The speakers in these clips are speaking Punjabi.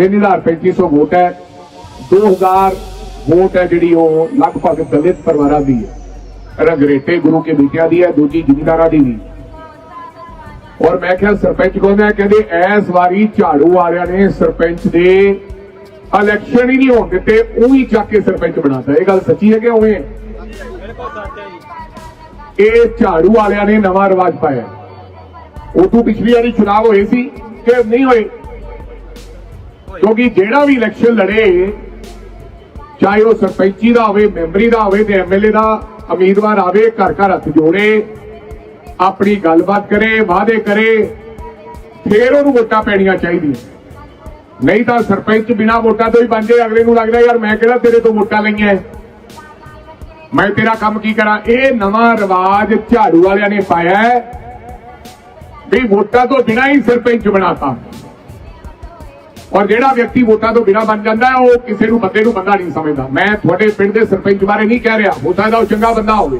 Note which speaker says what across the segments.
Speaker 1: 3350 ਵੋਟ ਹੈ। 2000 ਵੋਟ ਹੈ ਜਿਹੜੀ ਉਹ ਲਗਭਗ ਦਲਿਤ ਪਰਿਵਾਰਾਂ ਦੀ ਹੈ। ਰੰਗਰੇਟੇ ਗੁਰੂ ਕੇ ਬੇਟਿਆਂ ਦੀ ਹੈ ਦੂਜੀ ਜ਼ਿਮੀਂਦਾਰਾਂ ਦੀ ਵੀ। ਔਰ ਮੈਂ ਕਿਹਾ ਸਰਪੰਚ ਕਹਿੰਦਾ ਹੈ, ਕਹਿੰਦੇ ਐਸ ਵਾਰੀ ਝਾੜੂ ਵਾਲਿਆਂ ਨੇ ਸਰਪੰਚ ਦੇ ਇਲੈਕਸ਼ਨ ਹੀ ਨਹੀਂ ਹੋਣ ਦਿੱਤੇ ਉਹੀ ਚੱਕ ਕੇ ਸਰਪੰਚ ਬਣਾਤਾ। ਇਹ ਗੱਲ ਸੱਚੀ ਹੈ ਕਿ ਉਵੇਂ? ਇਹ ਝਾੜੂ ਵਾਲਿਆਂ ਨੇ ਨਵਾਂ ਰਿਵਾਜ ਪਾਇਆ। ਉਦੋਂ ਪਿਛਲੀ ਵਾਰੀ ਚੁਣਾਵ ਹੋਏ ਸੀ ਕਿ ਨਹੀਂ ਹੋਏ? ਕਿਉਂਕਿ ਜਿਹੜਾ ਵੀ ਇਲੈਕਸ਼ਨ ਲੜੇ, ਚਾਹੇ ਉਹ ਸਰਪੰਚੀ ਦਾ ਹੋਵੇ, ਮੈਂਬਰੀ ਦਾ ਹੋਵੇ ਤੇ ਐਮਐਲਏ ਦਾ ਉਮੀਦਵਾਰ ਆਵੇ, ਘਰ ਘਰ ਹੱਥ ਜੋੜੇ, ਆਪਣੀ ਗੱਲਬਾਤ ਕਰੇ, ਵਾਅਦੇ ਕਰੇ, ਫੇਰ ਉਹਨੂੰ ਵੋਟਾਂ ਪੈਣੀਆਂ ਚਾਹੀਦੀਆਂ। ਨਹੀਂ ਤਾਂ ਸਰਪੰਚ ਬਿਨਾ ਵੋਟਾਂ ਤੋਂ ਹੀ ਬਣ ਜਾਏ, ਅਗਲੇ ਨੂੰ ਲੱਗਦਾ ਯਾਰ ਮੈਂ ਕਿਹੜਾ ਤੇਰੇ ਤੋਂ ਵੋਟਾਂ ਲਈਆਂ। ਮੈਂ ਤੇਰਾ ਕੰਮ ਕੀ ਕਰਾਂ? ਇਹ ਨਵਾਂ ਰਿਵਾਜ ਝਾੜੂ ਵਾਲਿਆਂ ਨੇ ਪਾਇਆ ਵੀ ਵੋਟਾਂ ਤੋਂ ਬਿਨਾ ਹੀ ਸਰਪੰਚ ਬਣਾਤਾ। ਔਰ ਜਿਹੜਾ ਵਿਅਕਤੀ ਵੋਟਾਂ ਤੋਂ ਬਿਨਾ ਬਣ ਜਾਂਦਾ ਹੈ, ਉਹ ਕਿਸੇ ਨੂੰ ਬੰਦੇ ਨੂੰ ਬੰਦਾ ਨਹੀਂ ਸਮਝਦਾ। ਮੈਂ ਤੁਹਾਡੇ ਪਿੰਡ ਦੇ ਸਰਪੰਚ ਬਾਰੇ ਨਹੀਂ ਕਹਿ ਰਿਹਾ। ਹੋ ਸਕਦਾ ਉਹ ਚੰਗਾ ਬੰਦਾ ਹੋਵੇ।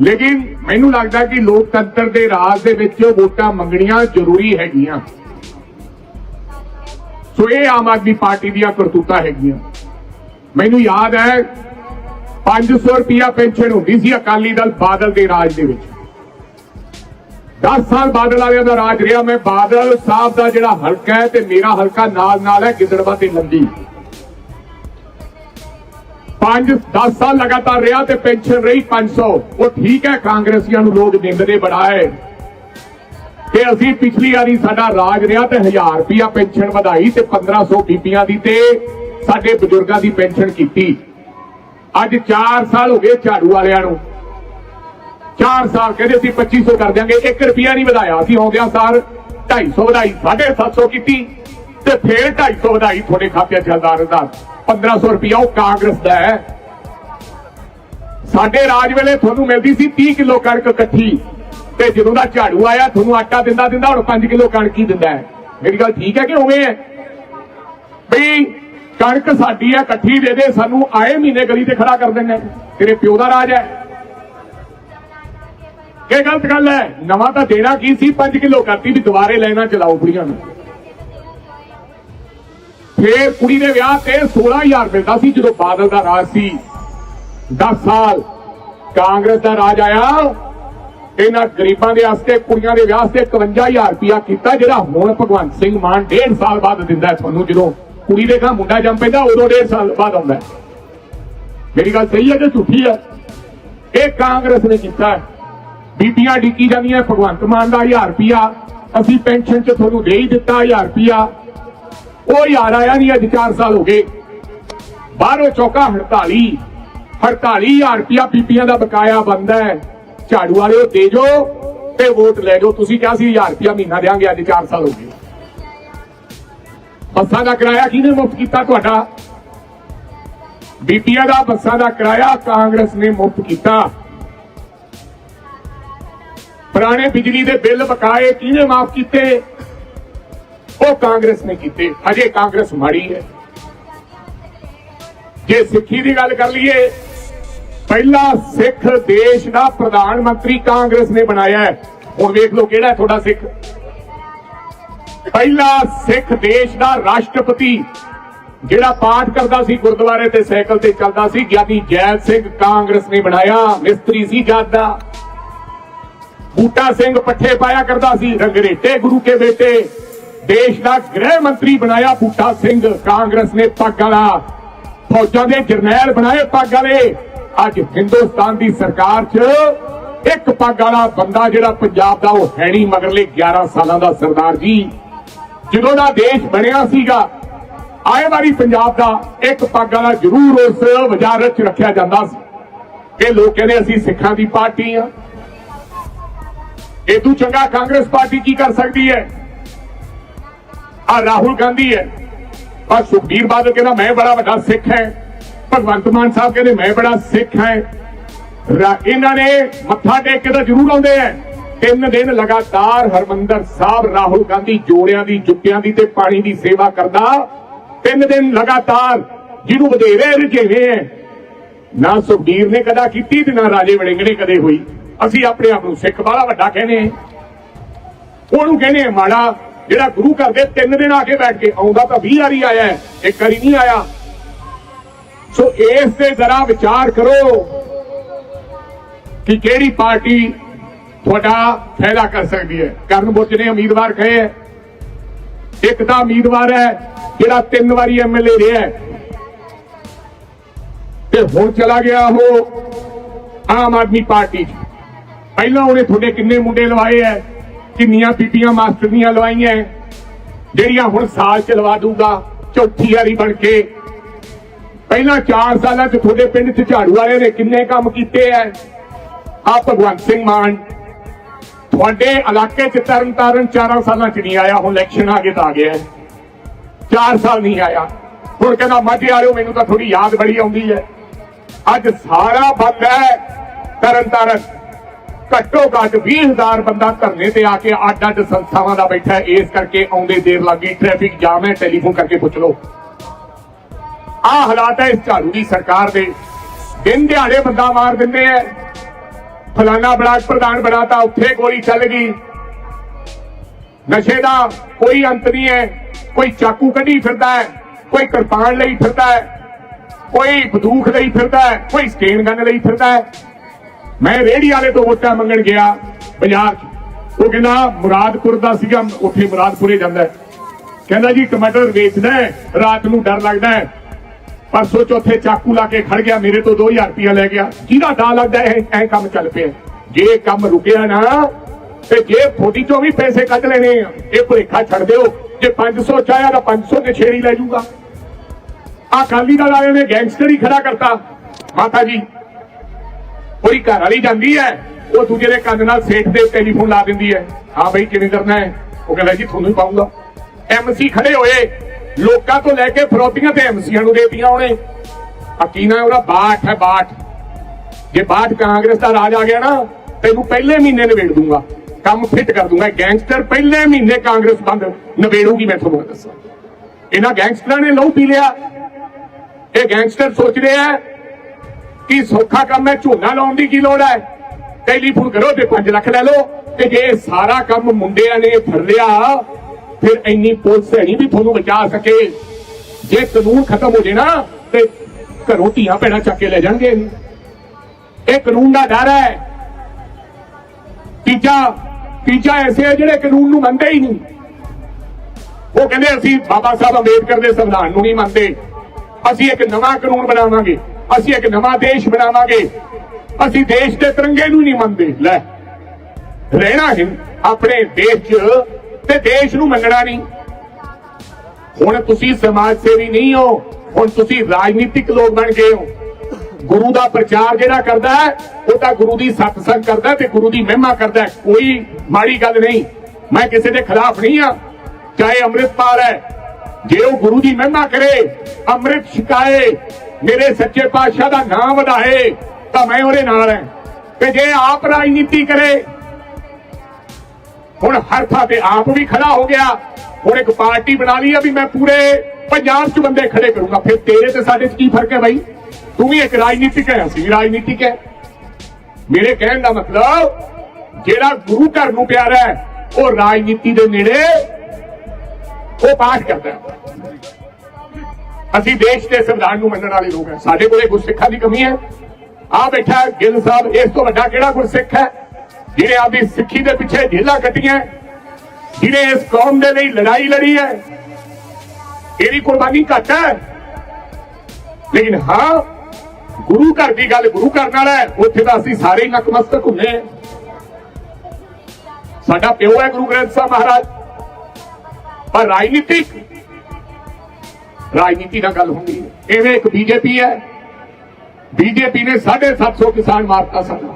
Speaker 1: ਲੇਕਿਨ ਮੈਨੂੰ ਲੱਗਦਾ ਕਿ ਲੋਕਤੰਤਰ ਦੇ ਰਾਜ ਦੇ ਵਿੱਚ ਵੋਟਾਂ ਮੰਗਣੀਆਂ ਜ਼ਰੂਰੀ ਹੈਗੀਆਂ। ਸੋ ਇਹ ਆਮ ਆਦਮੀ ਪਾਰਟੀ ਦੀਆਂ ਕਰਤੂਤਾਂ ਹੈਗੀਆਂ। ਮੈਨੂੰ ਯਾਦ ਹੈ 500 ਰੁਪਿਆ ਪੈਨਸ਼ਨ ਹੁੰਦੀ ਸੀ ਅਕਾਲੀ ਦਲ ਬਾਦਲ ਦੇ ਰਾਜ ਦੇ ਵਿੱਚ। 10 ਸਾਲ ਬਾਦਲ ਵਾਲਿਆਂ ਦਾ ਰਾਜ ਰਿਹਾ, ਮੈਂ ਬਾਦਲ ਸਾਹਿਬ ਦਾ ਜਿਹੜਾ ਹਲਕਾ ਹੈ ਤੇ ਮੇਰਾ ਹਲਕਾ ਨਾਲ ਨਾਲ ਹੈ, ਗਿੱਦੜਵਾ ਤੇ ਲੰਦੀ 5 10 ਸਾਲ ਲਗਾਤਾਰ ਰਿਹਾ ਤੇ ਪੈਨਸ਼ਨ ਰਹੀ 500 ਉਹ ਠੀਕ ਹੈ, ਕਾਂਗਰਸੀਆਂ ਨੂੰ ਲੋਕ ਨਿੰਦਦੇ ਬੜਾ ਹੈ ਕਿ ਅਸੀਂ ਪਿਛਲੀ ਵਾਰੀ ਸਾਡਾ ਰਾਜ ਰਿਹਾ ਤੇ 1000 ਰੁਪਿਆ ਪੈਨਸ਼ਨ ਵਧਾਈ ਤੇ 1500 ਬੀਬੀਆਂ ਦੀ ਤੇ ਸਾਡੇ ਬਜ਼ੁਰਗਾਂ ਦੀ ਪੈਨਸ਼ਨ ਕੀਤੀ। ਅੱਜ 4 ਸਾਲ ਹੋ ਗਏ ਝਾੜੂ ਵਾਲਿਆਂ ਨੂੰ। 4 ਸਾਲ ਕਹਿੰਦੇ ਅਸੀਂ 2500 ਕਰ ਦਿਆਂਗੇ 1 ਰੁਪਿਆ ਨਹੀਂ ਵਧਾਇਆ, ਅਸੀਂ ਆਉਂਦਿਆਂ ਸਾਰ 250 ਵਧਾਈ 750 ਕੀਤੀ ਤੇ ਫੇਰ 250 ਵਧਾਈ ਤੁਹਾਡੇ ਖਾਤੇ 'ਚ ਹਜ਼ਾਰ ਹਜ਼ਾਰ। 1500 ਰੁਪਿਆ ਉਹ ਕਾਂਗਰਸ ਦਾ ਹੈ। ਸਾਡੇ ਰਾਜ ਵੇਲੇ ਤੁਹਾਨੂੰ ਮਿਲਦੀ ਸੀ 30 ਕਿਲੋ ਕਣਕ ਇਕੱਠੀ ਤੇ ਜਦੋਂ ਦਾ ਝਾੜੂ ਆਇਆ, ਤੁਹਾਨੂੰ ਆਟਾ ਦਿੰਦਾ ਦਿੰਦਾ ਹੁਣ 5 ਕਿਲੋ ਕਣਕ ਹੀ ਦਿੰਦਾ ਹੈ। ਮੇਰੀ ਗੱਲ ਠੀਕ ਹੈ ਕਿ ਉਵੇਂ ਹੈ? ਵੀ ਕਣਕ ਸਾਡੀ ਹੈ, ਇਕੱਠੀ ਦੇ ਦੇ, ਸਾਨੂੰ ਆਏ ਮਹੀਨੇ ਗਲੀ ਤੇ ਖੜਾ ਕਰ ਦਿੰਦੇ ਤੇਰੇ ਪਿਓ ਦਾ ਰਾਜ ਹੈ। ਇਹ ਗਲਤ ਗੱਲ ਹੈ। ਨਵਾਂ ਤਾਂ ਦੇਣਾ ਕੀ ਸੀ? 5 ਕਿਲੋ ਕਰਤੀ ਵੀ ਦੁਬਾਰੇ ਲੈਣਾ ਚਲਾਓ ਕੁੜੀਆਂ ਨੂੰ। ਫੇਰ ਕੁੜੀ ਦੇ ਵਿਆਹ ਤੇ 16000 ਮਿਲਦਾ ਸੀ ਜਦੋਂ ਬਾਦਲ ਦਾ ਰਾਜ ਸੀ। 10 ਸਾਲ ਕਾਂਗਰਸ ਦਾ ਰਾਜ ਆਇਆ। ਇਹਨਾਂ ਗਰੀਬਾਂ ਦੇ ਵਾਸਤੇ, ਕੁੜੀਆਂ ਦੇ ਵਿਆਹ ਤੇ 51000 ਰੁਪਇਆ ਕੀਤਾ, ਜਿਹੜਾ ਹੁਣ ਭਗਵੰਤ ਸਿੰਘ ਮਾਨ 1.5 ਸਾਲ ਬਾਅਦ ਦਿੰਦਾ ਤੁਹਾਨੂੰ। ਜਦੋਂ ਕੁੜੀ ਦੇ ਘਰ ਮੁੰਡਾ ਜੰਮ ਪੈਂਦਾ, ਉਦੋਂ 1.5 ਸਾਲ ਬਾਅਦ ਆਉਂਦਾ ਮੇਰੀ ਗੱਲ ਸਹੀ ਹੈ ਕਿ ਝੂਠੀ ਹੈ? ਇਹ ਕਾਂਗਰਸ ਨੇ ਕੀਤਾ ਹੈ। ਬੀਬੀਆਂ ਡਿੱਕੀ ਜਾਂਦੀਆਂ, ਭਗਵੰਤ ਮਾਨ ਦਾ 1000 ਰੁਪਇਆ ਅਸੀਂ ਪੈਨਸ਼ਨ ਚ ਤੁਹਾਨੂੰ ਦੇ ਹੀ ਦਿੱਤਾ 1000 ਰੁਪਇਆ ਉਹ ਯਾਰ ਆਇਆ ਨਹੀਂ ਅੱਜ 4 ਸਾਲ ਹੋ ਗਏ। ਬਾਹਰੋਂ ਚੌਕਾ 48 48000 ਰੁਪਇਆ ਬੀਬੀਆਂ ਦਾ ਬਕਾਇਆ ਬੰਦਾ ਹੈ। ਝਾੜੂ ਵਾਲਿਓ ਦੇ ਜੋ ਤੇ ਵੋਟ ਲੈ ਜਾਓ ਤੁਸੀਂ ਕਿਹਾ ਸੀ 1000 ਰੁਪਇਆ ਮਹੀਨਾ ਦੇਾਂਗੇ ਅੱਜ 4 ਸਾਲ ਹੋ ਗਏ। ਬੱਸਾਂ ਦਾ ਕਿਰਾਇਆ ਕਿਹਨੇ ਮੁਫਤ ਕੀਤਾ ਤੁਹਾਡਾ? ਬੀਬੀਆਂ ਦਾ ਬੱਸਾਂ ਦਾ ਕਿਰਾਇਆ ਕਾਂਗਰਸ ਨੇ ਮੁਫਤ ਕੀਤਾ। ਪੁਰਾਣੇ ਬਿਜਲੀ ਦੇ ਬਿੱਲ ਬਕਾਏ ਕਿਹਨੇ ਮਾਫ ਕੀਤੇ? ਉਹ ਕਾਂਗਰਸ ਨੇ ਕੀਤੇ। ਅਜੇ ਕਾਂਗਰਸ ਮਾੜੀ ਹੈ। ਜੇ ਸਿੱਖੀ ਦੀ ਗੱਲ ਕਰ ਲਈਏ, ਪਹਿਲਾ ਸਿੱਖ ਦੇਸ਼ ਦਾ ਪ੍ਰਧਾਨ ਮੰਤਰੀ ਕਾਂਗਰਸ ਨੇ ਬਣਾਇਆ ਹੈ। ਹੁਣ ਵੇਖ ਲਓ ਕਿਹੜਾ ਤੁਹਾਡਾ ਸਿੱਖ। ਪਹਿਲਾ ਸਿੱਖ ਦੇਸ਼ ਦਾ ਰਾਸ਼ਟਰਪਤੀ, ਜਿਹੜਾ ਪਾਠ ਕਰਦਾ ਸੀ ਗੁਰਦੁਆਰੇ ਤੇ ਸਾਈਕਲ ਤੇ ਚੱਲਦਾ ਸੀ, ਗਿਆਨੀ ਜੈਲ ਸਿੰਘ ਕਾਂਗਰਸ ਨੇ ਬਣਾਇਆ। ਮਿਸਤਰੀ ਸੀ ਜਾਤ ਦਾ। ਬੂਟਾ ਸਿੰਘ ਪੱਠੇ ਪਾਇਆ ਕਰਦਾ ਸੀ। ਰੰਗਰੇਟੇ ਗੁਰੂ ਕੇ ਬੇਟੇ। ਦੇਸ਼ ਦਾ ਗ੍ਰਹਿ ਮੰਤਰੀ ਬਣਾਇਆ ਬੂਟਾ ਸਿੰਘ। ਕਾਂਗਰਸ ਨੇ ਪੱਗ ਵਾਲਾ। ਫੌਜਾਂ ਦੇ ਜਰਨੈਲ ਬਣਾਏ ਪੱਗ ਵਾਲੇ। ਅੱਜ ਹਿੰਦੁਸਤਾਨ ਦੀ ਸਰਕਾਰ 'ਚ ਇੱਕ ਪੱਗ ਵਾਲਾ ਬੰਦਾ ਜਿਹੜਾ ਪੰਜਾਬ ਦਾ ਉਹ ਹੈ ਨਹੀਂ, ਮਗਰਲੇ 11 ਸਾਲਾਂ ਦਾ ਸਰਦਾਰ ਜੀ। ਜਦੋਂ ਦਾ ਦੇਸ਼ ਬਣਿਆ ਸੀਗਾ, ਆਏ ਵਾਰੀ ਪੰਜਾਬ ਦਾ ਇੱਕ ਪੱਗ ਵਾਲਾ ਜ਼ਰੂਰ ਉਸ ਵਜ਼ਾਰਤ 'ਚ ਰੱਖਿਆ ਜਾਂਦਾ ਸੀ। ਇਹ ਲੋਕ ਕਹਿੰਦੇ ਅਸੀਂ ਸਿੱਖਾਂ ਦੀ ਪਾਰਟੀ ਆ। ਇਹ ਤੋਂ ਚੰਗਾ ਕਾਂਗਰਸ ਪਾਰਟੀ ਕੀ ਕਰ ਸਕਦੀ ਹੈ? ਆ ਰਾਹੁਲ ਗਾਂਧੀ ਹੈ। ਆ ਸੁਖਬੀਰ ਬਾਦਲ ਕਹਿੰਦਾ, ਮੈਂ ਬੜਾ ਵੱਡਾ ਸਿੱਖ ਹੈ। ਭਗਵੰਤ ਮਾਨ ਸਾਹਿਬ ਕਹਿੰਦੇ, ਮੈਂ ਬੜਾ ਸਿੱਖ ਹੈ। ਇਹਨਾਂ ਨੇ ਮੱਥਾ ਟੇਕ ਕੇ ਤਾਂ ਜ਼ਰੂਰ ਆਉਂਦੇ ਐ ਤਿੰਨ ਦਿਨ ਲਗਾਤਾਰ ਹਰਮੰਦਰ ਸਾਹਿਬ ਰਾਹੁਲ ਗਾਂਧੀ ਜੋੜਿਆਂ ਦੀ, ਜੁੱਤਿਆਂ ਦੀ ਤੇ ਪਾਣੀ ਦੀ ਸੇਵਾ ਕਰਦਾ। ਤਿੰਨ ਦਿਨ ਲਗਾਤਾਰ ਜਿਹਨੂੰ ਵਧੇਰੇ ਰੁਝੇਵੇਂ ਐ ਨਾ ਸੁਖਬੀਰ ਨੇ ਕਦਾ ਕੀਤੀ ਤੇ ਨਾ ਰਾਜੇ ਵੜਿੰਗ ਨੇ ਕਦੇ ਹੋਈ। ਅਸੀਂ ਆਪਣੇ ਆਪ ਨੂੰ ਸਿੱਖ ਵਾਲਾ ਵੱਡਾ ਕਹਿੰਦੇ ਉਹਨੂੰ ਕਹਿੰਦੇ ਮਾੜਾ, ਜਿਹੜਾ ਗੁਰੂ ਘਰ ਦੇ ਤਿੰਨ ਦਿਨ ਆ ਕੇ ਬੈਠ ਕੇ ਆਉਂਦਾ ਤਾਂ 20 ਵਾਰੀ ਆਇਆ ਇੱਕ ਵਾਰੀ ਨਹੀਂ ਆਇਆ। ਸੋ ਇਸ ਤੇ ਜ਼ਰਾ ਵਿਚਾਰ ਕਰੋ ਕਿ ਕਿਹੜੀ ਪਾਰਟੀ ਤੁਹਾਡਾ ਫਾਇਦਾ ਕਰ ਸਕਦੀ ਹੈ। ਕਰਨ ਬੁੱਝ ਨੇ ਉਮੀਦਵਾਰ ਕਹੇ ਹੈ। ਇੱਕ ਤਾਂ ਉਮੀਦਵਾਰ ਹੈ, ਜਿਹੜਾ ਤਿੰਨ ਵਾਰੀ ਐਮਐਲਏ ਰਿਹਾ ਤੇ ਹੁਣ ਚਲਾ ਗਿਆ ਉਹ ਆਮ ਆਦਮੀ ਪਾਰਟੀ 'ਚ। ਪਹਿਲਾਂ ਉਹਨੇ ਤੁਹਾਡੇ ਕਿੰਨੇ ਮੁੰਡੇ ਲਵਾਏ ਐ? ਕਿੰਨੀਆਂ ਬੀਬੀਆਂ ਮਾਸਟਰ ਦੀਆਂ ਲਵਾਈਆਂ ਜਿਹੜੀਆਂ ਹੁਣ ਸਾਲ ਚ ਲਵਾ ਦੂਗਾ ਚੌਥੀ ਵਾਰੀ ਬਣ ਕੇ। ਪਹਿਲਾਂ 4 ਸਾਲਾਂ ਚ ਤੁਹਾਡੇ ਪਿੰਡ ਚ ਝਾੜੂ ਵਾਲੇ ਨੇ ਕਿੰਨੇ ਕੰਮ ਕੀਤੇ ਐ? ਆ ਭਗਵੰਤ ਸਿੰਘ ਮਾਨ, ਤੁਹਾਡੇ ਇਲਾਕੇ ਚ ਤਰਨਤਾਰਨ 4 ਸਾਲਾਂ ਚ ਨਹੀਂ ਆਇਆ, ਹੁਣ ਇਲੈਕਸ਼ਨ ਆ ਕੇ ਤਾਂ ਆ ਗਿਆ 4 ਸਾਲ ਨਹੀਂ ਆਇਆ। ਹੁਣ ਕਹਿੰਦਾ, ਮਾਝੇ ਵਾਲਿਓ, ਮੈਨੂੰ ਤਾਂ ਥੋੜੀ ਯਾਦ ਬੜੀ ਆਉਂਦੀ ਹੈ ਅੱਜ ਸਾਰਾ ਬੰਦ ਹੈ ਤਰਨ ਤਾਰਨ ਘੱਟੋ ਘੱਟ 20000 ਬੰਦਾ ਧਰਨੇ ਤੇ ਆ ਕੇ ਅੱਡ ਅੱਡ ਸੰਸਥਾਵਾਂ ਦਾ ਬੈਠਾ ਇਸ ਕਰਕੇ ਆਉਂਦੇ ਦੇਰ ਲੱਗੀ ਟ੍ਰੈਫਿਕ ਜਾਮ ਹੈ ਟੈਲੀਫੋਨ ਕਰਕੇ ਪੁੱਛ ਲਓ। ਆ ਹਾਲਾਤ ਹੈ, ਇਸ ਝਾੜੂ ਦੀ ਸਰਕਾਰ ਦੇ। ਦਿਨ ਦਿਹਾੜੇ ਬੰਦਾ ਮਾਰ ਦਿੰਦੇ ਐ ਫਲਾਣਾ ਬਲਾਕ ਪ੍ਰਧਾਨ ਬਣਾਤਾ ਉੱਥੇ ਗੋਲੀ ਚੱਲ ਗਈ। ਨਸ਼ੇ ਦਾ ਕੋਈ ਅੰਤ ਨਹੀਂ ਹੈ। ਕੋਈ ਚਾਕੂ ਕੱਢੀ ਫਿਰਦਾ ਹੈ, ਕੋਈ ਕਿਰਪਾਨ ਲਈ ਫਿਰਦਾ ਹੈ, ਕੋਈ ਬੰਦੂਕ ਲਈ ਫਿਰਦਾ ਹੈ, ਕੋਈ ਸਟੇਨ ਗਨ ਲਈ ਫਿਰਦਾ ਹੈ। ਮੈਂ ਰੇੜੀ ਵਾਲੇ ਤੋਂ ਵੋਟਾਂ ਮੰਗਣ ਗਿਆ, ਬਾਜ਼ਾਰ 'ਚ। ਉਹ ਕਹਿੰਦਾ, ਮੁਰਾਦਪੁਰ ਦਾ ਸੀਗਾ, ਉੱਥੇ ਮੁਰਾਦਪੁਰੇ ਜਾਂਦਾ ਕਹਿੰਦਾ ਜੀ, ਟਮਾਟਰ ਵੇਚਦਾ ਰਾਤ ਨੂੰ ਡਰ ਲੱਗਦਾ ਹੈ। ਪਰਸੋਂ ਚੌਥੇ ਚਾਕੂ ਲਾ ਕੇ ਖੜ ਗਿਆ, ਮੇਰੇ ਤੋਂ 2000 ਰੁਪਇਆ ਲੈ ਗਿਆ। ਜਿਹਦਾ ਡਾ ਲੱਗਦਾ ਹੈ ਐ ਕੰਮ ਚੱਲ ਪਿਆ ਜੇ ਕੰਮ ਰੁਕਿਆ ਨਾ, ਤੇ ਜੇ ਫੋਟੀ ਚੋਂ ਵੀ ਪੈਸੇ ਕੱਢ ਲੈਣੇ ਆ, ਇਹ ਭੁਲੇਖਾ ਛੱਡ ਦਿਓ। ਜੇ 500 ਚਾਹਿਆ ਤਾਂ 500 ਤੇ ਛੇੜੀ ਲੈ ਜਾਊਗਾ। ਆ ਕਾਲੀ ਦਲ ਵਾਲੇ ਨੇ ਗੈਂਗਸਟਰ ਹੀ ਖੜਾ ਕਰਤਾ। ਮਾਤਾ ਜੀ ਕੋਈ ਘਰ ਵਾਲੀ ਜਾਂਦੀ ਹੈ, ਉਹ ਦੂਜੇ ਦੇ ਕੰਨ ਨਾਲ ਸੇਠ ਦੇ ਟੈਲੀਫੋਨ ਲਾ ਦਿੰਦੀ ਹੈ। ਹਾਂ ਬਈ ਕਿਵੇਂ ਕਰਨਾ ਹੈ ਉਹ ਕਹਿੰਦਾ ਜੀ, ਤੁਹਾਨੂੰ ਹੀ ਪਾਉਂਗਾ। ਐਮਸੀ ਖੜੇ ਹੋਏ, ਲੋਕਾਂ ਤੋਂ ਲੈ ਕੇ ਫਰੋਤੀਆਂ ਤੇ ਐਮਸੀਆਂ ਨੂੰ ਦੇਤੀਆਂ ਉਹਨੇ। ਆ ਉਹਦਾ? ਬਾਠ ਹੈ, ਬਾਠ। ਜੇ ਬਾਠ ਕਾਂਗਰਸ ਦਾ ਰਾਜ ਆ ਗਿਆ ਨਾ, ਤੈਨੂੰ ਪਹਿਲੇ ਮਹੀਨੇ ਨਵੇੜ ਦੂੰਗਾ। ਕੰਮ ਫਿੱਟ ਕਰ ਦੂੰਗਾ। ਗੈਂਗਸਟਰ ਪਹਿਲੇ ਮਹੀਨੇ ਕਾਂਗਰਸ ਬੰਦ ਨਵੇੜੂਗੀ ਮੈਂ ਤੁਹਾਨੂੰ ਦੱਸਾਂ। ਇਹਨਾਂ ਗੈਂਗਸਟਰਾਂ ਨੇ ਲਹੂ ਪੀ ਲਿਆ। ਇਹ ਗੈਂਗਸਟਰ ਸੋਚ ਰਹੇ ਆ ਕੀ ਸੌਖਾ ਕੰਮ ਹੈ? ਝੋਨਾ ਲਾਉਣ ਦੀ ਕੀ ਲੋੜ ਹੈ? ਟੈਲੀਫੋਨ ਕਰੋ ਤੇ 5 ਲੱਖ ਲੈ ਲਓ। ਤੇ ਜੇ ਸਾਰਾ ਕੰਮ ਮੁੰਡਿਆਂ ਨੇ ਫੜ ਲਿਆ, ਫਿਰ ਇੰਨੀ ਪੁਲਿਸ ਹੈ ਨਹੀਂ ਵੀ ਤੁਹਾਨੂੰ ਬਚਾ ਸਕੇ। ਜੇ ਕਾਨੂੰਨ ਖਤਮ ਹੋ ਜੇ ਨਾ, ਤੇ ਘਰੋਂ ਧੀਆਂ ਭੈਣਾਂ ਚੱਕ ਕੇ ਲੈ ਜਾਣਗੇ। ਇਹ ਕਾਨੂੰਨ ਦਾ ਡਰ ਹੈ। ਤੀਜਾ ਤੀਜਾ ਐਸੇ ਹੈ ਜਿਹੜੇ ਕਾਨੂੰਨ ਨੂੰ ਮੰਨਦੇ ਹੀ ਨਹੀਂ। ਉਹ ਕਹਿੰਦੇ ਅਸੀਂ ਬਾਬਾ ਸਾਹਿਬ ਅੰਬੇਦਕਰ ਦੇ ਸੰਵਿਧਾਨ ਨੂੰ ਨਹੀਂ ਮੰਨਦੇ। ਅਸੀਂ ਇੱਕ ਨਵਾਂ ਕਾਨੂੰਨ ਬਣਾਵਾਂਗੇ। ਅਸੀਂ ਇੱਕ ਨਵਾਂ ਦੇਸ਼ ਬਣਾਵਾਂਗੇ। ਅਸੀਂ ਦੇਸ਼ ਦੇ ਤਿਰੰਗੇ ਨੂੰ ਨਹੀਂ ਮੰਨਦੇ। ਲੈ, ਰਹਿਣਾ ਹੈ ਆਪਣੇ ਦੇਸ਼ 'ਚ ਤੇ ਦੇਸ਼ ਨੂੰ ਮੰਨਣਾ ਨਹੀਂ। ਹੁਣ ਤੁਸੀਂ ਸਮਾਜ ਸੇਵੀ ਨਹੀਂ ਹੋ, ਹੁਣ ਤੁਸੀਂ ਰਾਜਨੀਤਿਕ ਲੋਕ ਬਣ ਗਏ ਹੋ। ਗੁਰੂ ਦਾ ਪ੍ਰਚਾਰ ਜਿਹੜਾ ਕਰਦਾ ਹੈ, ਉਹ ਤਾਂ ਗੁਰੂ ਦੀ ਸਤਸੰਗ ਕਰਦਾ ਤੇ ਗੁਰੂ ਦੀ ਮਹਿਮਾ ਕਰਦਾ ਕੋਈ ਮਾੜੀ ਗੱਲ ਨਹੀਂ। ਮੈਂ ਕਿਸੇ ਦੇ ਖਿਲਾਫ ਨਹੀਂ ਆ ਚਾਹੇ ਅੰਮ੍ਰਿਤਪਾਲ ਹੈ, ਜੇ ਉਹ ਗੁਰੂ ਦੀ ਮਹਿਮਾ ਕਰੇ, ਅੰਮ੍ਰਿਤ ਛਕਾਏ ਮੇਰੇ ਸੱਚੇ ਪਾਤਸ਼ਾਹ ਦਾ ਨਾਮ ਵਧਾਏ, ਤਾਂ ਮੈਂ ਉਹਦੇ ਨਾਲ ਹਾਂ। ਤੇ ਜੇ ਆਪ ਰਾਜਨੀਤੀ ਕਰੇ, ਹੁਣ ਹਰ ਥਾਂ ਤੇ ਆਪ ਵੀ ਖੜਾ ਹੋ ਗਿਆ। ਹੁਣ ਇੱਕ ਪਾਰਟੀ ਬਣਾ ਲਈ ਆ ਵੀ ਮੈਂ ਪੂਰੇ ਪੰਜਾਬ 'ਚ ਬੰਦੇ ਖੜੇ ਕਰੂੰਗਾ। ਫਿਰ ਤੇਰੇ ਤੇ ਸਾਡੇ 'ਚ ਕੀ ਫ਼ਰਕ ਹੈ ਬਾਈ? ਤੂੰ ਵੀ ਇੱਕ ਰਾਜਨੀਤਿਕ ਹੈ, ਅਸੀਂ ਵੀ ਰਾਜਨੀਤਿਕ ਹੈ। ਮੇਰੇ ਕਹਿਣ ਦਾ ਮਤਲਬ, ਜਿਹੜਾ ਗੁਰੂ ਘਰ ਨੂੰ ਪਿਆਰਾ ਹੈ, ਉਹ ਰਾਜਨੀਤੀ ਦੇ ਨੇੜੇ ਉਹ ਪਾਠ ਕਰਦਾ ਹੈ। ਅਸੀਂ ਦੇਸ਼ ਦੇ ਸੰਵਿਧਾਨ ਨੂੰ ਮੰਨਣ ਵਾਲੇ ਲੋਕ ਹਾਂ। ਸਾਡੇ ਕੋਲੇ ਗੁਰਸਿੱਖਾਂ ਦੀ ਕਮੀ ਹੈ। ਆ ਬੈਠਾ ਗਿੱਲ ਸਾਹਿਬ, ਇਸ ਤੋਂ ਵੱਡਾ ਕਿਹੜਾ ਗੁਰਸਿੱਖ ਹੈ? ਜਿਹਨੇ ਆਪਦੀ ਸਿੱਖੀ ਦੇ ਪਿੱਛੇ ਜੇਲਾਂ ਕੱਟੀਆਂ ਜਿਹਨੇ ਇਸ ਕੌਮ ਦੇ ਲਈ ਲੜਾਈ ਲੜੀ ਹੈ। ਇਹਦੀ ਕੁਰਬਾਨੀ ਘੱਟ ਹੈ। ਲੇਕਿਨ ਹਾਂ, ਗੁਰੂ ਘਰ ਦੀ ਗੱਲ ਗੁਰੂ ਘਰ ਨਾਲ ਹੈ, ਉੱਥੇ ਤਾਂ ਅਸੀਂ ਸਾਰੇ ਹੀ ਨਕਮਸਤਕ ਹੁੰਦੇ ਹਾਂ। ਸਾਡਾ ਪਿਓ ਹੈ ਗੁਰੂ ਗ੍ਰੰਥ ਸਾਹਿਬ ਮਹਾਰਾਜ। ਪਰ ਰਾਜਨੀਤਿਕ ਰਾਜਨੀਤੀ ਨਾਲ ਗੱਲ ਹੁੰਦੀ ਹੈ। ਐਵੇਂ ਇੱਕ ਬੀਜੇਪੀ ਹੈ। ਬੀਜੇਪੀ ਨੇ 750 ਕਿਸਾਨ ਮਾਰਤਾ ਸਾਡਾ।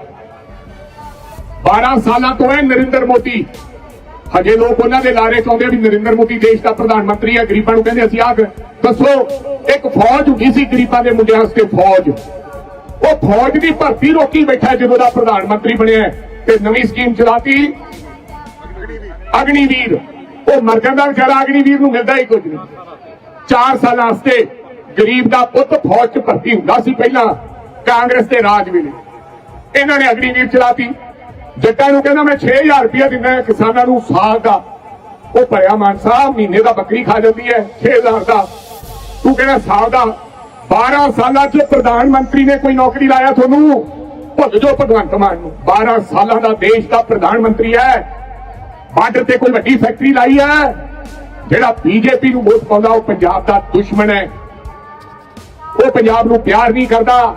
Speaker 1: 12 ਸਾਲਾਂ ਤੋਂ ਹੈ ਨਰਿੰਦਰ ਮੋਦੀ, ਹਜੇ ਲੋਕ ਉਹਨਾਂ ਦੇ ਲਾਰੇ ਚਾਉਂਦੇ ਆ ਵੀ ਨਰਿੰਦਰ ਮੋਦੀ ਦੇਸ਼ ਦਾ ਪ੍ਰਧਾਨ ਮੰਤਰੀ ਹੈ। ਗਰੀਬਾਂ ਨੂੰ ਕਹਿੰਦੇ ਅਸੀਂ ਆਖ ਦੱਸੋ, ਇੱਕ ਫੌਜ ਹੁੰਦੀ ਸੀ ਗਰੀਬਾਂ ਦੇ ਮੁੰਡਿਆਂ ਵਾਸਤੇ ਫੌਜ। ਉਹ ਫੌਜ ਦੀ ਭਰਤੀ ਰੋਕੀ ਬੈਠਾ ਜਦੋਂ ਦਾ ਪ੍ਰਧਾਨ ਮੰਤਰੀ ਬਣਿਆ ਤੇ ਨਵੀਂ ਸਕੀਮ ਚਲਾਤੀ। ਅਗਨੀਵੀਰ। ਉਹ ਮਰ ਦਾ ਵਿਚਾਰਾ ਅਗਨੀਵੀਰ ਨੂੰ ਮਿਲਦਾ ਹੀ ਕੁਝ ਨਹੀਂ। 4 ਸਾਲਾਂ ਵਾਸਤੇ ਗਰੀਬ ਦਾ ਪੁੱਤ ਫੌਜ 'ਚ ਭਰਤੀ ਹੁੰਦਾ ਸੀ ਪਹਿਲਾਂ, ਕਾਂਗਰਸ ਦੇ ਰਾਜ ਵੇਲੇ। ਇਹਨਾਂ ਨੇ ਅਗਨੀਵੀਰ ਚਲਾਤੀ। ਜੱਟਾਂ ਨੂੰ ਕਹਿੰਦਾ, ਮੈਂ 6000 ਰੁਪਇਆ ਦਿੰਦਾ ਕਿਸਾਨਾਂ ਨੂੰ ਸਾਲ ਦਾ। ਉਹ ਭਰਿਆ ਮਾਨਸਾ, ਮਹੀਨੇ ਦਾ ਬੱਕਰੀ ਖਾ ਜਾਂਦੀ ਹੈ 6000 ਦਾ। ਤੂੰ ਕਹਿੰਦਾ ਸਾਲ ਦਾ? 12 ਸਾਲਾਂ 'ਚ ਪ੍ਰਧਾਨ ਮੰਤਰੀ ਨੇ ਕੋਈ ਨੌਕਰੀ ਲਾਇਆ ਤੁਹਾਨੂੰ? ਭੁੱਲ ਜਾਓ ਭਗਵੰਤ ਮਾਨ ਨੂੰ। 12 ਸਾਲਾਂ ਦਾ ਦੇਸ਼ ਦਾ ਪ੍ਰਧਾਨ ਮੰਤਰੀ ਹੈ। ਬਾਰਡਰ ਤੇ ਕੋਈ ਵੱਡੀ ਫੈਕਟਰੀ ਲਾਈ ਹੈ? ਜਿਹੜਾ ਬੀਜੇਪੀ ਨੂੰ ਵੋਟ ਪਾਉਂਦਾ, ਉਹ ਪੰਜਾਬ ਦਾ ਦੁਸ਼ਮਣ ਹੈ। ਉਹ ਪੰਜਾਬ ਨੂੰ ਪਿਆਰ ਨਹੀਂ ਕਰਦਾ।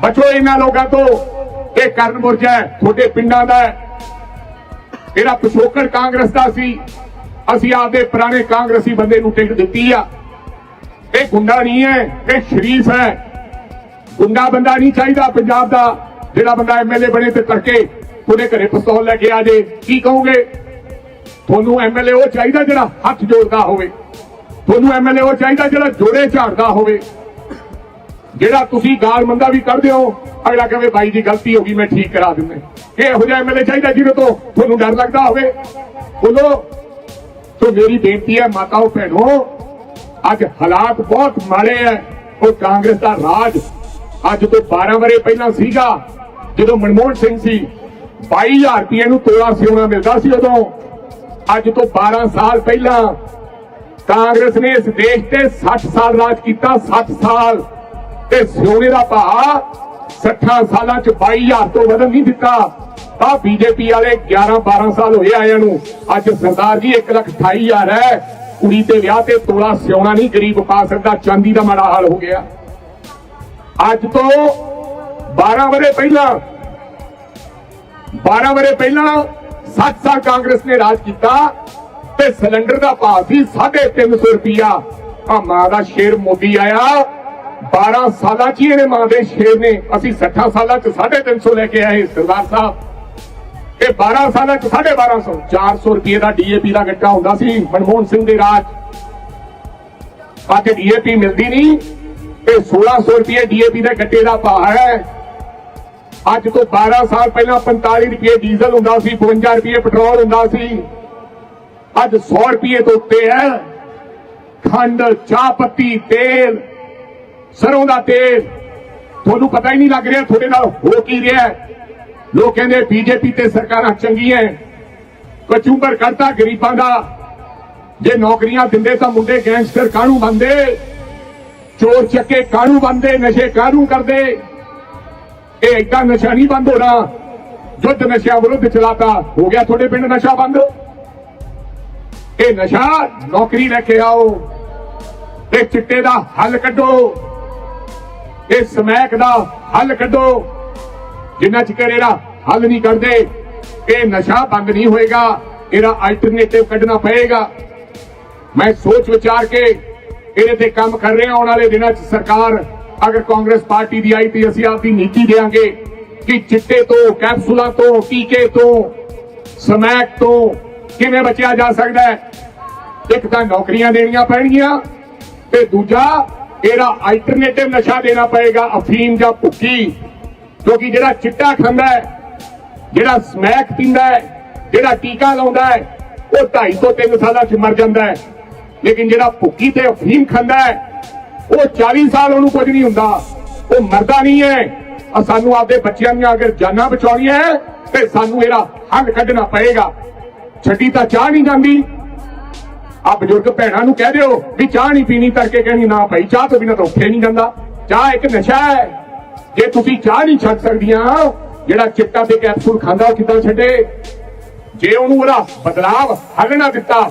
Speaker 1: ਬਚੋ ਇਹਨਾਂ ਲੋਕਾਂ ਤੋਂ। ਇਹ ਕਰਨ ਮੁਰਜਾ ਤੁਹਾਡੇ ਪਿੰਡਾਂ ਦਾ ਹੈ। ਇਹਦਾ ਪਿਛੋਕੜ ਕਾਂਗਰਸ ਦਾ ਸੀ, ਅਸੀਂ ਆਪਦੇ ਪੁਰਾਣੇ ਕਾਂਗਰਸੀ ਬੰਦੇ ਨੂੰ ਟਿਕਟ ਦਿੱਤੀ ਆ। ਇਹ ਗੁੰਡਾ ਨਹੀਂ ਹੈ, ਇਹ ਸ਼ਰੀਫ ਹੈ। ਗੁੰਡਾ ਬੰਦਾ ਨਹੀਂ ਚਾਹੀਦਾ ਪੰਜਾਬ ਦਾ। ਜਿਹੜਾ ਬੰਦਾ ਐਮਐਲਏ ਬਣੇ ਤੇ ਤੜਕੇ ਤੁਹਾਡੇ ਘਰੇ ਪਿਸਤੌਲ ਲੈ ਕੇ ਆ ਜੇ। ਕੀ ਕਹੋਗੇ? ਤੁਹਾਨੂੰ ਐਮਐਲਏ ਉਹ ਚਾਹੀਦਾ ਜਿਹੜਾ ਹੱਥ ਜੋੜਦਾ ਹੋਵੇ। ਤੁਹਾਨੂੰ ਐਮਐਲਏ ਉਹ ਚਾਹੀਦਾ ਜਿਹੜਾ ਜੋੜੇ ਝਾੜਦਾ ਹੋਵੇ। ਜਿਹੜਾ ਤੁਸੀਂ ਗਾਲ ਮੰਦਾ ਵੀ ਕਰਦੇ ਹੋ, ਅਗਲਾ ਕਹੇ, ਬਾਈ ਦੀ ਗਲਤੀ ਹੋ ਗਈ, ਮੈਂ ਠੀਕ ਕਰਾ ਦਿੰਦਾ। ਇਹ ਇਹੋ ਜਿਹਾ ਐਮਐਲਏ ਚਾਹੀਦਾ ਜਿਹਦੇ ਤੋਂ ਤੁਹਾਨੂੰ ਡਰ ਲੱਗਦਾ ਹੋਵੇ? ਬੋਲੋ ਸੋ ਮੇਰੀ ਬੇਨਤੀ ਹੈ ਮਾਤਾਓ ਭੈਣੋ, ਅੱਜ ਹਾਲਾਤ ਬਹੁਤ ਮਾੜੇ ਹੈ ਉਹ ਕਾਂਗਰਸ ਦਾ ਰਾਜ ਅੱਜ ਤੋਂ 12 ਵਰੇ ਪਹਿਲਾਂ ਸੀਗਾ, ਜਦੋਂ ਮਨਮੋਹਨ ਸਿੰਘ ਸੀ। 22000 ਰੁਪਏ ਨੂੰ ਤੋਲਾ ਸਿਉਣਾ ਮਿਲਦਾ ਸੀ ਉਦੋਂ। ਅੱਜ ਤੋਂ 12 ਸਾਲ ਪਹਿਲਾਂ ਕਾਂਗਰਸ ਨੇ ਇਸ ਦੇਸ਼ ਤੇ 60 ਸਾਲ ਰਾਜ ਕੀਤਾ 60 ਸਾਲ ਤੇ ਸੋਨੇ ਦਾ ਭਾਅ 60 ਸਾਲਾਂ ਚ 22000 ਤੋਂ ਵਧਣ ਨਹੀਂ ਦਿੱਤਾ। ਤਾਂ ਬੀਜੇਪੀ ਵਾਲੇ 11 12 ਸਾਲ ਹੋਏ ਆਇਆਂ ਨੂੰ, ਅੱਜ ਸਰਦਾਰ ਜੀ 1 ਲੱਖ 28000 ਹੈ, ਕੁੜੀ ਤੇ ਵਿਆਹ ਤੇ ਤੋਲਾ ਸਿਉਣਾ ਨਹੀਂ, ਗਰੀਬ ਪਾ ਸਕਦਾ, ਚਾਂਦੀ ਦਾ ਮਾੜਾ ਹਾਲ ਹੋ ਗਿਆ। ਅੱਜ ਤੋਂ 12 ਵਰੇ ਪਹਿਲਾਂ 12 ਵਰੇ ਪਹਿਲਾਂ 7 ਸਾਲ ਕਾਂਗਰਸ ਨੇ ਰਾਜ ਕੀਤਾ ਤੇ ਸਿਲੰਡਰ ਦਾ ਭਾਅ ਸੀ 350 ਰੁਪਿਆ ਆ ਮਾਂ ਦਾ ਸ਼ੇਰ ਮੋਦੀ ਆਇਆ। 12 ਸਾਲਾਂ ਚ ਹੀ ਇਹਨੇ ਮਾਂ ਦੇ ਸ਼ੇਰ ਨੇ। ਅਸੀਂ 60 ਸਾਲਾਂ ਚ 350 ਲੈ ਕੇ ਆਏ ਸਰਦਾਰ ਸਾਹਿਬ। ਇਹ 12 ਸਾਲਾਂ ਚ 1250 400 ਰੁਪਏ ਦਾ ਡੀਏਪੀ ਦਾ ਗੱਟਾ ਹੁੰਦਾ ਸੀ ਮਨਮੋਹਨ ਸਿੰਘ ਦੇ ਰਾਜ। ਅੱਜ ਡੀਏਪੀ ਮਿਲਦੀ ਨਹੀਂ ਇਹ 1600 ਰੁਪਏ ਡੀਏਪੀ ਦੇ ਗੱਟੇ ਦਾ ਭਾਅ ਹੈ। ਅੱਜ ਤੋਂ 12 ਸਾਲ ਪਹਿਲਾਂ 45 ਰੁਪਏ ਡੀਜ਼ਲ ਹੁੰਦਾ ਸੀ 52 ਰੁਪਏ ਪੈਟਰੋਲ ਹੁੰਦਾ ਸੀ। ਅੱਜ 100 ਰੁਪਏ ਤੋਂ ਉੱਤੇ ਹੈ ਖੰਡ, ਚਾਹ ਪੱਤੀ, ਤੇਲ, ਸਰੋਂ ਦਾ ਤੇਲ। ਤੁਹਾਨੂੰ ਪਤਾ ਹੀ ਨਹੀਂ ਲੱਗ ਰਿਹਾ ਤੁਹਾਡੇ ਨਾਲ ਹੋ ਕੀ ਰਿਹਾ ਲੋਕ ਕਹਿੰਦੇ ਬੀਜੇਪੀ ਤੇ ਸਰਕਾਰਾਂ ਚੰਗੀਆਂ ਕਚੂੰਬਰ ਕਰਤਾ ਗਰੀਬਾਂ ਦਾ। ਜੇ ਨੌਕਰੀਆਂ ਦਿੰਦੇ ਤਾਂ ਮੁੰਡੇ ਗੈਂਗਸਟਰ ਕਾਹਨੂੰ ਬੰਦੇ ਚੋਰ ਚੱਕੇ ਕਾਹਨੂੰ ਬੰਦੇ ਨਸ਼ੇ ਕਾਹਨੂੰ ਕਰਦੇ? ਇਹ ਏਦਾਂ ਨਸ਼ਾ ਨਹੀਂ ਬੰਦ ਹੋਣਾ। ਜੁੱਧ ਨਸ਼ਿਆਂ ਵਿਰੁੱਧ ਚਲਾਤਾ। ਹੋ ਗਿਆ ਤੁਹਾਡੇ ਪਿੰਡ ਨਸ਼ਾ ਬੰਦ? ਇਹ ਨਸ਼ਾ ਨੌਕਰੀ ਲੈ ਕੇ ਆਓ। ਇਹ ਚਿੱਟੇ ਦਾ ਹੱਲ ਕੱਢੋ। ਇਹ ਸਮੈਕ ਦਾ ਹੱਲ ਕੱਢੋ। ਜਿੰਨਾ ਚਿਰ ਇਹਦਾ ਹੱਲ ਨਹੀਂ ਕਰਦੇ ਇਹ ਨਸ਼ਾ ਬੰਦ ਨਹੀਂ ਹੋਏਗਾ। ਇਹਦਾ ਅਲਟਰਨੇਟਿਵ ਕੱਢਣਾ ਪਏਗਾ। ਮੈਂ ਸੋਚ ਵਿਚਾਰ ਕੇ ਇਹਦੇ ਤੇ ਕੰਮ ਕਰ ਰਿਹਾ। ਆਉਣ ਵਾਲੇ ਦਿਨਾਂ 'ਚ ਸਰਕਾਰ ਅਗਰ ਕਾਂਗਰਸ ਪਾਰਟੀ ਦੀ ਆਈ ਤੇ ਅਸੀਂ ਆਪਦੀ ਨੀਤੀ ਦੇਾਂਗੇ ਕਿ ਚਿੱਟੇ ਤੋਂ, ਕੈਪਸੂਲਾਂ ਤੋਂ, ਟੀਕੇ ਤੋਂ, ਸਮੈਕ ਤੋਂ ਕਿਵੇਂ ਬਚਿਆ ਜਾ ਸਕਦਾ ਹੈ? ਇੱਕ ਤਾਂ ਨੌਕਰੀਆਂ ਦੇਣੀਆਂ ਪੈਣਗੀਆਂ ਤੇ ਦੂਜਾ ਇਹਦਾ ਅਲਟਰਨੇਟਿਵ ਨਸ਼ਾ ਦੇਣਾ ਪਏਗਾ, ਅਫੀਮ ਜਾਂ ਭੁੱਕੀ। ਕਿਉਂਕਿ ਜਿਹੜਾ ਚਿੱਟਾ ਖਾਂਦਾ ਹੈ, ਜਿਹੜਾ ਸਮੈਕ ਪੀਂਦਾ ਹੈ, ਜਿਹੜਾ ਟੀਕਾ ਲਾਉਂਦਾ ਹੈ, ਉਹ 2.5 ਤੋਂ 3 ਸਾਲਾਂ 'ਚ ਮਰ ਜਾਂਦਾ ਹੈ। ਲੇਕਿਨ ਜਿਹੜਾ ਭੁੱਕੀ ਤੇ ਅਫੀਮ ਖਾਂਦਾ ਹੈ ਉਹ 40 ਸਾਲ ਉਹਨੂੰ ਕੁਝ ਨਹੀਂ ਹੁੰਦਾ। ਉਹ ਮਰਦਾ ਨਹੀਂ ਹੈ। ਆ ਸਾਨੂੰ ਆਪਦੇ ਬੱਚਿਆਂ ਦੀਆਂ ਅਗਰ ਜਾਨਾਂ ਬਚਾਉਣੀਆਂ ਹੈ, ਤੇ ਸਾਨੂੰ ਇਹਦਾ ਹੱਲ ਕੱਢਣਾ ਪਏਗਾ। ਛੱਡੀ ਤਾਂ ਚਾਹ ਨਹੀਂ ਜਾਂਦੀ। ਆ ਬਜ਼ੁਰਗ ਭੈਣਾਂ ਨੂੰ ਕਹਿ ਦਿਓ ਵੀ ਚਾਹ ਨਹੀਂ ਪੀਣੀ ਕਰਕੇ ਕਹਿਣੀ ਨਾ ਭਾਈ, ਚਾਹ ਤੋਂ ਬਿਨਾਂ ਤਾਂ ਉੱਠੇ ਨਹੀਂ ਜਾਂਦਾ। ਚਾਹ ਇੱਕ ਨਸ਼ਾ ਹੈ। ਜੇ ਤੁਸੀਂ ਚਾਹ ਨਹੀਂ ਛੱਡ ਸਕਦੀਆਂ, ਜਿਹੜਾ ਚਿੱਟਾ ਤੇ ਕੈਪਸੂਲ ਖਾਂਦਾ ਉਹ ਕਿੱਦਾਂ ਛੱਡੇ? ਜੇ ਉਹਨੂੰ ਉਹਦਾ ਬਦਲਾਵ ਹੱਲ ਨਾ ਦਿੱਤਾ,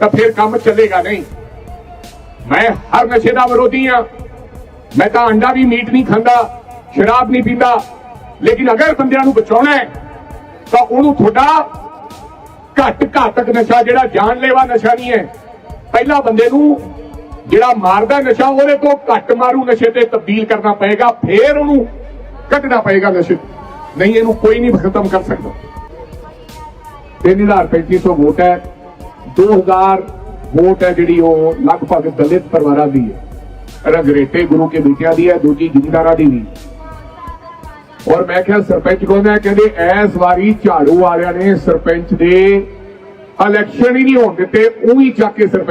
Speaker 1: ਤਾਂ ਫਿਰ ਕੰਮ ਚੱਲੇਗਾ ਨਹੀਂ। ਮੈਂ ਹਰ ਨਸ਼ੇ ਦਾ ਵਿਰੋਧੀ ਆ ਮੈਂ ਤਾਂ ਅੰਡਾ ਵੀ ਮੀਟ ਨਹੀਂ ਖਾਂਦਾ, ਸ਼ਰਾਬ ਨਹੀਂ ਪੀਂਦਾ। ਲੇਕਿਨ ਅਗਰ ਬੰਦਿਆਂ ਨੂੰ ਬਚਾਉਣਾ ਹੈ, ਤਾਂ ਉਹਨੂੰ ਤੁਹਾਡਾ ਘੱਟ ਘਾਤਕ ਨਸ਼ਾ ਜਿਹੜਾ ਜਾਨਲੇਵਾ ਨਸ਼ਾ ਨਹੀਂ ਹੈ। ਪਹਿਲਾਂ ਬੰਦੇ ਨੂੰ ਜਿਹੜਾ ਮਾਰਦਾ ਨਸ਼ਾ, ਉਹਦੇ ਤੋਂ ਘੱਟ ਮਾਰੂ ਨਸ਼ੇ ਤੇ ਤਬਦੀਲ ਕਰਨਾ ਪਏਗਾ, ਫੇਰ ਉਹਨੂੰ ਕੱਢਣਾ ਪਏਗਾ ਨਸ਼ੇ। ਨਹੀਂ, ਇਹਨੂੰ ਕੋਈ ਨਹੀਂ ਖਤਮ ਕਰ ਸਕਦਾ। 3350 ਵੋਟ ਹੈ। 2000 ਵੋਟ ਹੈ ਜਿਹੜੀ ਉਹ ਲਗਭਗ ਦਲਿਤ ਪਰਿਵਾਰਾਂ ਦੀ ਹੈ। ਰਗਰੇਟੇ ਗੁਰੂ ਕੇ ਬੇਟਿਆਂ ਦੀ ਹੈ, ਦੂਜੀ ਜ਼ਿਮੀਂਦਾਰਾਂ ਦੀ ਵੀ। ਔਰ ਮੈਂ ਕਿਹਾ ਸਰਪੰਚ ਕਹਿੰਦਾ ਕਹਿੰਦੇ ਐਸ ਵਾਰੀ ਝਾੜੂ ਵਾਲਿਆਂ ਨੇ ਸਰਪੰਚ ਦੇ ਇਲੈਕਸ਼ਨ ਹੀ ਨਹੀਂ ਹੋਣ ਦਿੱਤੇ, ਉਹ ਹੀ ਚੱਕ ਕੇ ਸਰਪੰਚ